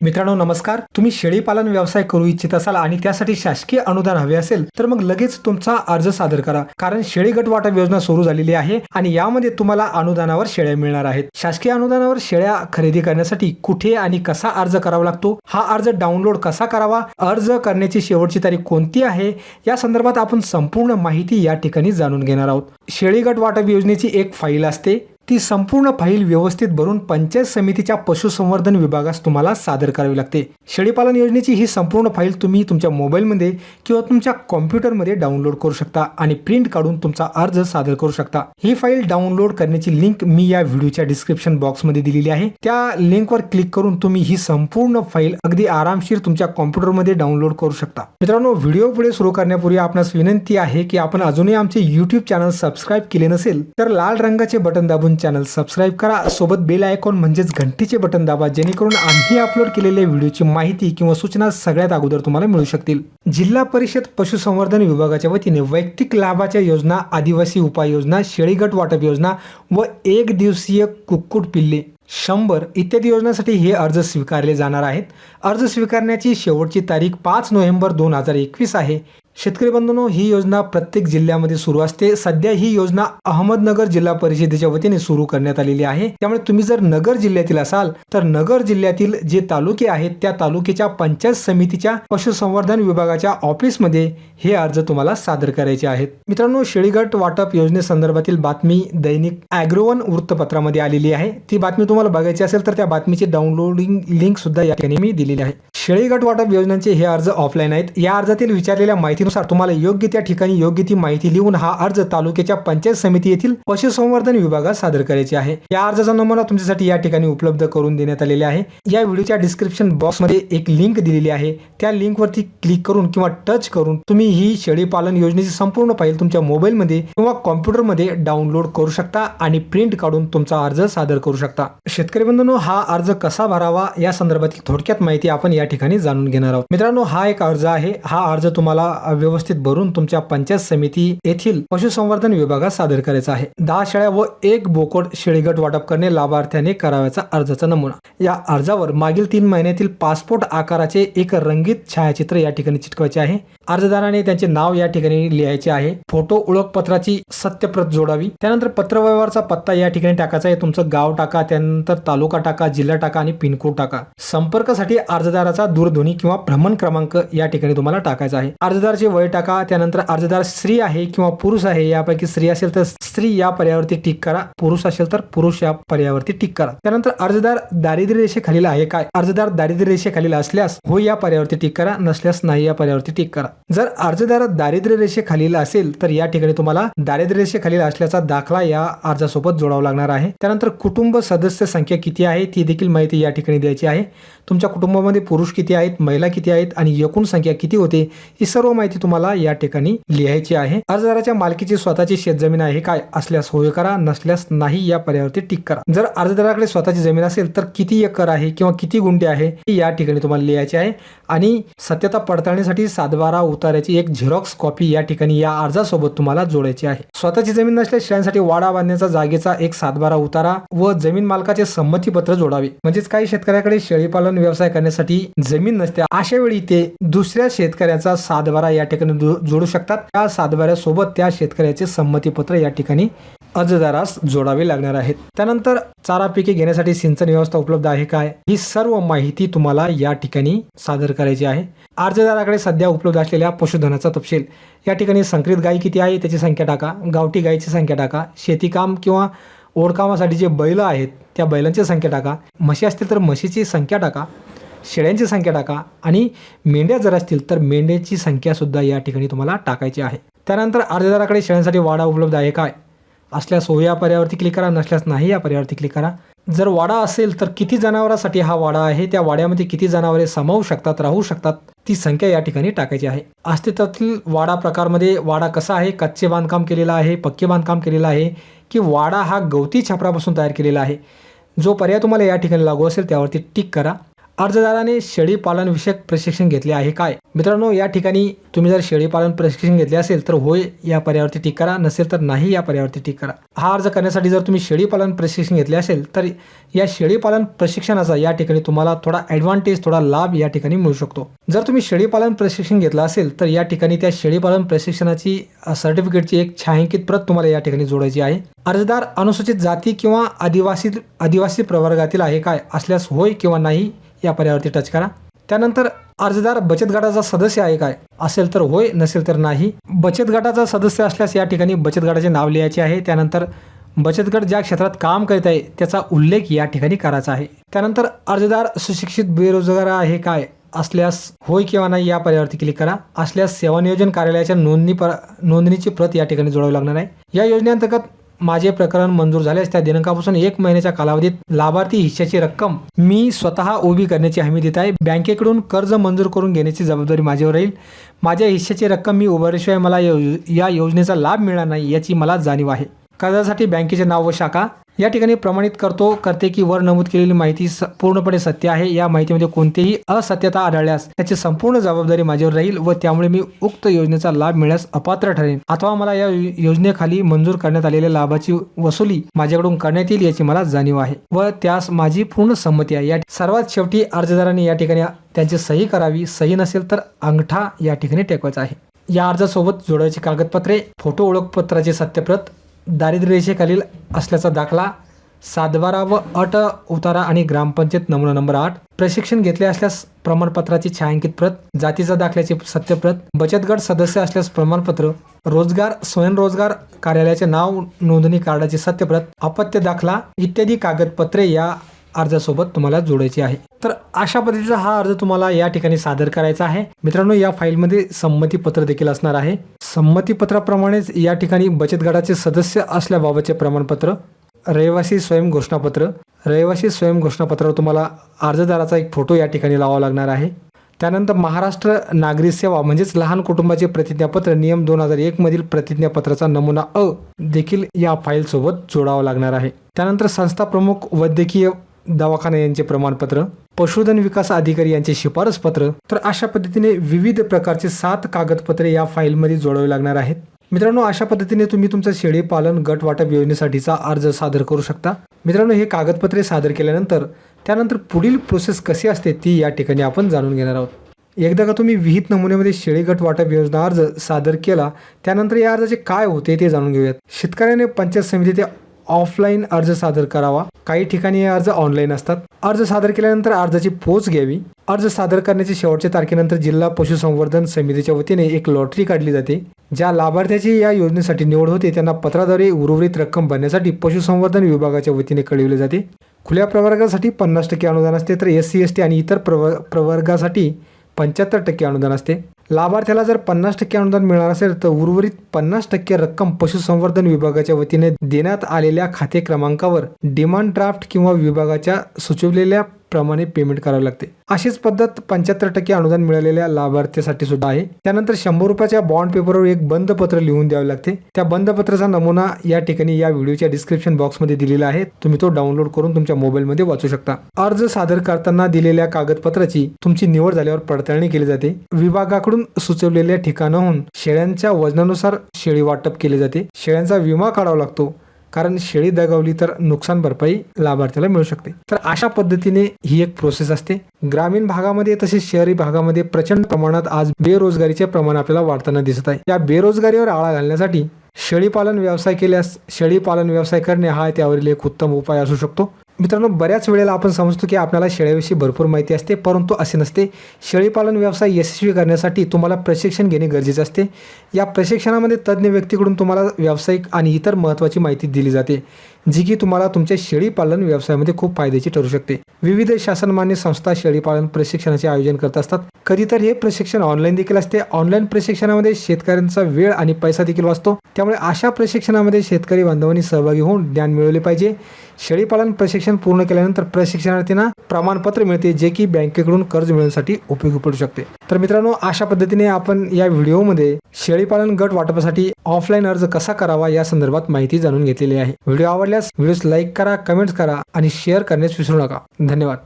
मित्रांनो नमस्कार. तुम्ही शेळी पालन व्यवसाय करू इच्छित असाल आणि त्यासाठी शासकीय अनुदान हवे असेल तर मग लगेच तुमचा अर्ज सादर करा. कारण शेळी गट वाटप योजना सुरू झालेली आहे आणि यामध्ये तुम्हाला अनुदानावर शेळ्या मिळणार आहेत. शासकीय अनुदानावर शेळ्या खरेदी करण्यासाठी कुठे आणि कसा अर्ज करावा लागतो? हा अर्ज डाउनलोड कसा करावा? अर्ज करण्याची शेवटची तारीख कोणती आहे? या संदर्भात आपण संपूर्ण माहिती या ठिकाणी जाणून घेणार आहोत. शेळी गट वाटप योजनेची एक फाईल असते. ती संपूर्ण फाईल व्यवस्थित भरून पंचायत समितीच्या पशुसंवर्धन विभागास तुम्हाला सादर करावी लागते. शेळीपालन योजनेची ही संपूर्ण फाईल तुम्ही तुमच्या मोबाईलमध्ये किंवा तुमच्या कॉम्प्युटरमध्ये डाउनलोड करू शकता आणि प्रिंट काढून तुमचा अर्ज सादर करू शकता. ही फाईल डाउनलोड करण्याची लिंक मी या व्हिडिओच्या डिस्क्रिप्शन बॉक्समध्ये दिलेली आहे. त्या लिंकवर क्लिक करून तुम्ही ही संपूर्ण फाईल अगदी आरामशीर तुमच्या कॉम्प्युटरमध्ये डाउनलोड करू शकता. मित्रांनो व्हिडिओ पुढे सुरू करण्यापूर्वी आपणास विनंती आहे की आपण अजूनही आमचे युट्यूब चॅनल सबस्क्राईब केले नसेल तर लाल रंगाचे बटन दाबून चॅनल सबस्क्राईब करा. सोबत बेल आयकॉन म्हणजेच घंटीचे बटन दाबा जेणेकरून आम्ही अपलोड केलेल्या व्हिडिओची माहिती किंवा सूचना सगळ्यात अगोदर तुम्हाला मिळू शकतील. जिल्हा परिषद पशुसंवर्धन विभागाच्या वतीने वैयक्तिक लाभाच्या योजना आदिवासी उपाययोजना शेळीगट वाटप योजना व एक दिवसीय कुक्कुट पिल्ले शंभर इत्यादी योजनांसाठी हे अर्ज स्वीकारले जाणार आहेत. अर्ज स्वीकारण्याची शेवटची तारीख पाच नोव्हेंबर दोन हजार एकवीस आहे. शेतकरी बंधूंनो ही योजना प्रत्येक जिल्ह्यामध्ये सुरू असते. सध्या ही योजना अहमदनगर जिल्हा परिषदेच्या वतीने सुरू करण्यात आलेली आहे. त्यामुळे तुम्ही जर नगर जिल्ह्यातील असाल तर नगर जिल्ह्यातील जे तालुके आहेत त्या तालुक्याच्या पंचायत समितीच्या पशुसंवर्धन विभागाच्या ऑफिसमध्ये हे अर्ज तुम्हाला सादर करायचे आहेत. मित्रांनो शेळीगट वाटप योजनेसंदर्भातील बातमी दैनिक अॅग्रोवन वृत्तपत्रामध्ये आलेली आहे. ती बातमी तुम्हाला बघायची असेल तर त्या बातमीची डाउनलोडिंग लिंक सुद्धा या ठिकाणी मी दिलेली आहे. शेळीगट वाटप योजनांचे हे अर्ज ऑफलाईन आहेत. या अर्जातील विचारलेल्या माहिती माहितीनुसार तुम्हाला योग्य त्या ठिकाणी योग्य ती माहिती लिहून हा अर्ज तालुक्याच्या पंचायत समिती येथील पशुसंवर्धन विभागात सादर करायचे आहे. या अर्जाचा नमुना तुमच्यासाठी या ठिकाणी उपलब्ध करून देण्यात आलेले आहे. या व्हिडिओच्या डिस्क्रिप्शन बॉक्समध्ये एक लिंक दिलेली आहे. त्या लिंकवरती क्लिक करून किंवा टच करून तुम्ही ही शेळी पालन योजनेची संपूर्ण फाईल तुमच्या मोबाईलमध्ये किंवा कॉम्प्युटरमध्ये डाउनलोड करू शकता आणि प्रिंट काढून तुमचा अर्ज सादर करू शकता. शेतकरी बंधूंनो हा अर्ज कसा भरावा या संदर्भातील थोडक्यात माहिती आपण या ठिकाणी जाणून घेणार आहोत. मित्रांनो हा एक अर्ज आहे. हा अर्ज तुम्हाला व्यवस्थित भरून तुमच्या पंचायत समिती येथील पशुसंवर्धन विभागात सादर करायचा आहे. दहा शेळ्या व एक बोकड शेळीगट वाटप करणे लाभार्थ्याने करावयाचा अर्जाचा नमुना. या अर्जावर मागील तीन महिन्यातील पासपोर्ट आकाराचे एक रंगीत छायाचित्र या ठिकाणी चिटकवायचे आहे. अर्जदाराने त्यांचे नाव या ठिकाणी लिहायचे आहे. फोटो ओळखपत्राची सत्यप्रत जोडावी. त्यानंतर पत्रव्यवहारचा पत्ता या ठिकाणी टाकायचा आहे. तुमचं गाव टाका त्यानंतर तालुका टाका जिल्हा टाका आणि पिनकोड टाका. संपर्कासाठी अर्जदाराचा दूरध्वनी किंवा भ्रमण क्रमांक या ठिकाणी तुम्हाला टाकायचा आहे. अर्जदाराचे वय टाका त्यानंतर अर्जदार स्त्री आहे किंवा पुरुष आहे यापैकी स्त्री असेल तर स्त्री या पर्यावरती टिक करा. पुरुष असेल तर पुरुष या पर्यावरती टिक करा. त्यानंतर अर्जदार दारिद्र्य रेषेखालील आहे. काय? अर्जदार दारिद्र्य रेषेखालील असल्यास हो या पर्यावरती टिक करा नसल्यास नाही या पर्यावरती टिक करा. जर अर्जदार दारिद्र्य रेषेखालील असेल तर या ठिकाणी तुम्हाला दारिद्र्य रेषेखालील असल्याचा दाखला या अर्जासोबत जोडावा लागणार आहे. त्यानंतर कुटुंब सदस्य संख्या किती आहे? ती देखील माहिती या ठिकाणी द्यायची आहे. तुमच्या कुटुंबामध्ये पुरुष किती आहेत? महिला किती आहेत? आणि एकूण संख्या किती होते? ही सर्व माहिती तुम्हाला या ठिकाणी लिहायची आहे. अर्जदाराच्या मालकीची स्वतःची शेतजमीन आहे काय असल्यास होय करा नसल्यास नाही या पर्यावरती टिक करा. जर अर्जदाराकडे स्वतःची जमीन असेल तर किती एकर आहे किंवा किती गुंठे आहे हे या ठिकाणी तुम्हाला लिहायची आहे. आणि सत्यता पडताळणीसाठी सातबारा उतार्याची एक झेरॉक्स कॉपी या ठिकाणी या अर्जासोबत तुम्हाला जोडायची आहे. स्वतःची जमीन नसल्यास शेळ्यांसाठी वाडा बांधण्याचा जागेचा एक सातबारा उतारा व जमीन मालकाचे संमतीपत्र जोडावे. म्हणजेच काही शेतकऱ्याकडे शेळीपालन व्यवसाय करण्यासाठी जमीन नसते अशा वेळी ते दुसऱ्या शेतकऱ्याचा सातबारा या ठिकाणी जोडू शकतात. त्या सातबाऱ्यासोबत त्या शेतकऱ्याचे संमतीपत्र या ठिकाणी अर्जदारास जोडावे लागणार आहेत. त्यानंतर चारा पिके घेण्यासाठी सिंचन व्यवस्था उपलब्ध आहे काय? ही सर्व माहिती तुम्हाला या ठिकाणी सादर करायची आहे. अर्जदाराकडे सध्या उपलब्ध असलेल्या पशुधनाचा तपशील. या ठिकाणी संकरित गायी किती आहे त्याची संख्या टाका. गावठी गायीची संख्या टाका. शेतीकाम किंवा ओढकामासाठी जे बैल आहेत त्या बैलांची संख्या टाका. म्हशी असतील तर म्हशीची संख्या टाका. शेळ्यांची संख्या टाका आणि मेंढ्या जर असतील तर मेंढ्याची संख्यासुद्धा या ठिकाणी तुम्हाला टाकायची आहे. त्यानंतर अर्जदाराकडे शेळ्यांसाठी वाडा उपलब्ध आहे काय? असल्यास हो या पर्यावरती क्लिक करा नसल्यास नाही या पर्यावरती क्लिक करा. जर वाडा असेल तर किती जनावरांसाठी हा वाडा आहे? त्या वाड्यामध्ये किती जनावरे समावू शकतात राहू शकतात? ती संख्या या ठिकाणी टाकायची आहे. अस्तित्वातील वाडा प्रकारमध्ये वाडा कसा आहे? कच्चे बांधकाम केलेला आहे पक्के बांधकाम केलेलं आहे की वाडा हा गवती छापरापासून तयार केलेला आहे? जो पर्याय तुम्हाला या ठिकाणी लागू असेल त्यावरती टिक करा. अर्जदाराने शेळी पालन विषयक प्रशिक्षण घेतले आहे काय? मित्रांनो या ठिकाणी तुम्ही जर शेळी पालन प्रशिक्षण घेतले असेल तर होय या पर्यावरती टिक करा. नसेल तर नाही या पर्यावरती टिक करा. हा अर्ज करण्यासाठी जर तुम्ही शेळी पालन प्रशिक्षण घेतले असेल तर या शेळी पालन प्रशिक्षणाचा या ठिकाणी तुम्हाला थोडा ॲडव्हान्टेज थोडा लाभ या ठिकाणी मिळू शकतो. जर तुम्ही शेळी पालन प्रशिक्षण घेतलं असेल तर या ठिकाणी त्या शेळी पालन प्रशिक्षणाची सर्टिफिकेटची एक छायांकित प्रत तुम्हाला या ठिकाणी जोडायची आहे. अर्जदार अनुसूचित जाती किंवा आदिवासी आदिवासी प्रवर्गातील आहे काय? असल्यास होय किंवा नाही या पर्यावरती टच करा. त्यानंतर अर्जदार बचत गटाचा सदस्य आहे काय? असेल तर होय नसेल तर नाही. बचत गटाचा सदस्य असल्यास या ठिकाणी बचत गटाचे नाव लिहायचे आहे. त्यानंतर बचत गट ज्या क्षेत्रात काम करीत आहे त्याचा उल्लेख या ठिकाणी करायचा आहे. त्यानंतर अर्जदार सुशिक्षित बेरोजगार आहे काय? असल्यास होय किंवा नाही या पर्यावरती क्लिक करा. असल्यास सेवा नियोजन कार्यालयाच्या नोंदणी पर नोंदणीची प्रत या ठिकाणी जोडावी लागणार आहे. या योजनेअंतर्गत माझे प्रकरण मंजूर झाल्यास त्या दिनांकापासून एक महिन्याच्या कालावधीत लाभार्थी हिश्श्याची रक्कम मी स्वतः उभी करण्याची हमी देत आहे. बँकेकडून कर्ज मंजूर करून घेण्याची जबाबदारी माझ्यावर राहील. माझ्या हिश्श्याची रक्कम मी उभारल्याशिवाय मला यो- या योजनेचा लाभ मिळणार नाही याची मला जाणीव आहे. कर्जासाठी बँकेचे नाव व शाखा या ठिकाणी प्रमाणित करतो करते की वर नमूद केलेली माहिती स- पूर्णपणे सत्य आहे. या माहितीमध्ये कोणतीही असत्यता आढळल्यास त्याची संपूर्ण जबाबदारी माझ्यावर राहील व त्यामुळे मी उक्त योजनेचा लाभ मिळण्यास अपात्र ठरेन. अथवा मला या योजनेखाली मंजूर करण्यात आलेल्या लाभाची वसुली माझ्याकडून करण्यात येईल याची मला जाणीव आहे व त्यास माझी पूर्ण संमती आहे. या सर्वात शेवटी अर्जदाराने या ठिकाणी त्यांची सही करावी. सही नसेल तर अंगठा या ठिकाणी टेकवायचा आहे. या अर्जासोबत जोडायची कागदपत्रे फोटो ओळखपत्राची सत्यप्रत दारिद्र्य रेषेखालील असल्याचा दाखला सातबारा व अट उतारा आणि ग्रामपंचायत नमुना नंबर आठ प्रशिक्षण घेतले असल्यास प्रमाणपत्राची छायांकित प्रत जातीचा दाखल्याची सत्यप्रत बचत गट सदस्य असल्यास प्रमाणपत्र रोजगार स्वयंरोजगार कार्यालयाचे नाव नोंदणी कार्डाची सत्यप्रत अपत्य दाखला इत्यादी कागदपत्रे या अर्जासोबत तुम्हाला जोडायची आहे. तर अशा पद्धतीचा हा अर्ज तुम्हाला या ठिकाणी सादर करायचा आहे. मित्रांनो या फाईलमध्ये संमतीपत्र देखील असणार आहे. संमतीपत्राप्रमाणेच या ठिकाणी बचत गटाचे सदस्य असल्याबाबतचे प्रमाणपत्र रहिवासी स्वयं घोषणापत्र रहिवासी स्वयं घोषणापत्रावर तुम्हाला अर्जदाराचा एक फोटो या ठिकाणी लावावा लागणार आहे. त्यानंतर महाराष्ट्र नागरी सेवा म्हणजेच लहान कुटुंबाचे प्रतिज्ञापत्र नियम दोन हजार एक मधील प्रतिज्ञापत्राचा नमुना अ देखील या फाईलसोबत जोडावा लागणार आहे. त्यानंतर संस्था प्रमुख वैद्यकीय दवाखाना यांचे प्रमाणपत्र पशुधन विकास अधिकारी यांचे शिफारस पत्र तर अशा पद्धतीने विविध प्रकारचे सात कागदपत्रे या फाईलमध्ये जोडावे लागणार आहेत. मित्रांनो अशा पद्धतीने तुम्ही तुमचा शेळी पालन गट वाटप योजनेसाठीचा अर्ज सादर करू शकता. मित्रांनो हे कागदपत्रे सादर केल्यानंतर त्यानंतर पुढील प्रोसेस कशी असते ती या ठिकाणी आपण जाणून घेणार आहोत. एकदा का तुम्ही विहित नमुन्यामध्ये शेळी गट वाटप योजना अर्ज सादर केला त्यानंतर या अर्जाचे काय होते ते जाणून घेऊयात. शेतकऱ्याने पंचायत समितीत ऑफलाईन अर्ज सादर करावा. काही ठिकाणी हे अर्ज ऑनलाईन असतात. अर्ज सादर केल्यानंतर अर्जाची पोच घ्यावी. अर्ज सादर करण्याची शेवटच्या तारखेनंतर जिल्हा पशुसंवर्धन समितीच्या वतीने एक लॉटरी काढली जाते. ज्या लाभार्थ्याची या योजनेसाठी निवड होते त्यांना पत्राद्वारे उर्वरित रक्कम भरण्यासाठी पशुसंवर्धन विभागाच्या वतीने कळविले जाते. खुल्या प्रवर्गासाठी पन्नास टक्के अनुदान असते तर एस सी एस टी आणि इतर प्रव प्रवर्गासाठी पंच्याहत्तर टक्के अनुदान असते. लाभार्थ्याला जर पन्नास टक्के अनुदान मिळणार असेल तर उर्वरित पन्नास टक्के रक्कम पशुसंवर्धन विभागाच्या वतीने देण्यात आलेल्या खाते क्रमांकावर डिमांड ड्राफ्ट किंवा विभागाच्या सुचवलेल्या प्रमाणे पेमेंट करावे लागते. अशीच पद्धत पंच्याहत्तर टक्के अनुदान मिळालेल्या लाभार्थ्यासाठी सुद्धा आहे. त्यानंतर शंभर रुपयाच्या बॉन्ड पेपरवर एक बंद पत्र लिहून द्यावे लागते. त्या बंद पत्राचा नमुना या ठिकाणी या व्हिडिओच्या डिस्क्रिप्शन बॉक्समध्ये दिलेला आहे. तुम्ही तो डाउनलोड करून तुमच्या मोबाईलमध्ये वाचू शकता. अर्ज सादर करताना दिलेल्या कागदपत्राची तुमची निवड झाल्यावर पडताळणी केली जाते. विभागाकडून सुचवलेल्या ठिकाणाहून शेळ्यांच्या वजनानुसार शेळी वाटप केले जाते. शेळ्यांचा विमा काढावा लागतो कारण शेळी दगावली तर नुकसान भरपाई लाभार्थ्याला मिळू शकते. तर अशा पद्धतीने ही एक प्रोसेस असते. ग्रामीण भागामध्ये तसेच शहरी भागामध्ये प्रचंड प्रमाणात आज बेरोजगारीचे प्रमाण आपल्याला वाढताना दिसत आहे. या बेरोजगारीवर आळा घालण्यासाठी शेळीपालन व्यवसाय केल्यास शेळीपालन व्यवसाय करणे हा त्यावरील एक उत्तम उपाय असू शकतो. मित्रांनो बऱ्याच वेळेला आपण समजतो की आपल्याला शेळ्याविषयी भरपूर माहिती असते परंतु असे नसते. शेळीपालन व्यवसाय यशस्वी करण्यासाठी तुम्हाला प्रशिक्षण घेणे गरजेचे असते. या प्रशिक्षणामध्ये तज्ज्ञ व्यक्तीकडून तुम्हाला व्यावसायिक आणि इतर महत्त्वाची माहिती दिली जाते. जी की तुम्हाला तुमच्या शेळीपालन व्यवसायामध्ये खूप फायद्याची ठरू शकते. विविध शासनमान्य संस्था शेळीपालन प्रशिक्षणाचे आयोजन करत असतात. कधी तर हे प्रशिक्षण ऑनलाईन देखील असते. ऑनलाईन प्रशिक्षणामध्ये शेतकऱ्यांचा वेळ आणि पैसा देखील वाचतो. त्यामुळे अशा प्रशिक्षणामध्ये शेतकरी बांधवांनी सहभागी होऊन ज्ञान मिळवले पाहिजे. शेळीपालन प्रशिक्षण पूर्ण केल्यानंतर प्रशिक्षणार्थींना प्रमाणपत्र मिळते जे की बँकेकडून कर्ज मिळवण्यासाठी उपयोगी पडू शकते. तर मित्रांनो अशा पद्धतीने आपण या व्हिडिओमध्ये शेळीपालन गट वाटपासाठी ऑफलाईन अर्ज कसा करावा या संदर्भात माहिती जाणून घेतलेली आहे. व्हिडिओ आवडल्यास व्हिडिओस लाईक करा कमेंट्स करा आणि शेअर करण्यास विसरू नका. धन्यवाद.